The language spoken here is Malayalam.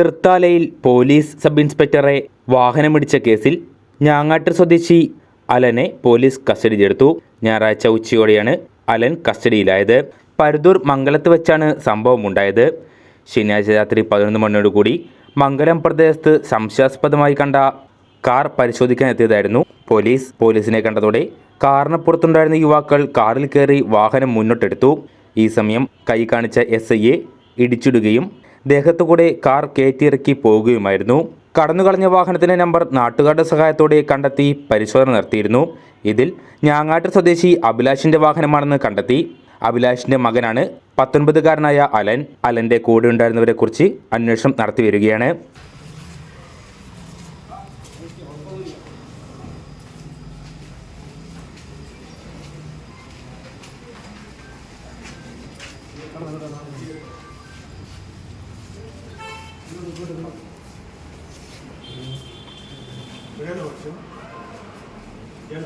തൃത്താലയിൽ പോലീസ് സബ് ഇൻസ്പെക്ടറെ വാഹനമിടിച്ച കേസിൽ ഞാങ്ങാട്ട് സ്വദേശി അലനെ പോലീസ് കസ്റ്റഡിയിൽ കസ്റ്റഡിയിലെടുത്തു. ഞായറാഴ്ച ഉച്ചയോടെയാണ് അലൻ കസ്റ്റഡിയിലായത്. പരുതൂർ മംഗലത്ത് വെച്ചാണ് സംഭവം ഉണ്ടായത്. ശനിയാഴ്ച രാത്രി പതിനൊന്ന് മണിയോടുകൂടി മംഗലം പ്രദേശത്ത് സംശയാസ്പദമായി കണ്ട കാർ പരിശോധിക്കാൻ എത്തിയതായിരുന്നു. പോലീസ് പോലീസിനെ കണ്ടതോടെ കാറിന് പുറത്തുണ്ടായിരുന്ന യുവാക്കൾ കാറിൽ കയറി വാഹനം മുന്നോട്ടെടുത്തു. ഈ സമയം കൈ കാണിച്ച എസ് ഐയെ ഇടിച്ചിടുകയും ദേഹത്തുകൂടെ കാർ കയറ്റിയിറക്കി പോകുകയുമായിരുന്നു. കടന്നുകളഞ്ഞ വാഹനത്തിന്റെ നമ്പർ നാട്ടുകാരുടെ സഹായത്തോടെ കണ്ടെത്തി പരിശോധന നടത്തിയിരുന്നു. ഇതിൽ ഞാങ്ങാട്ട് സ്വദേശി അഭിലാഷിന്റെ വാഹനമാണെന്ന് കണ്ടെത്തി. അഭിലാഷിന്റെ മകനാണ് പത്തൊൻപതുകാരനായ അലൻ. അലന്റെ കൂടെ ഉണ്ടായിരുന്നവരെക്കുറിച്ച് അന്വേഷണം നടത്തി വരികയാണ്. 그래도 그렇죠.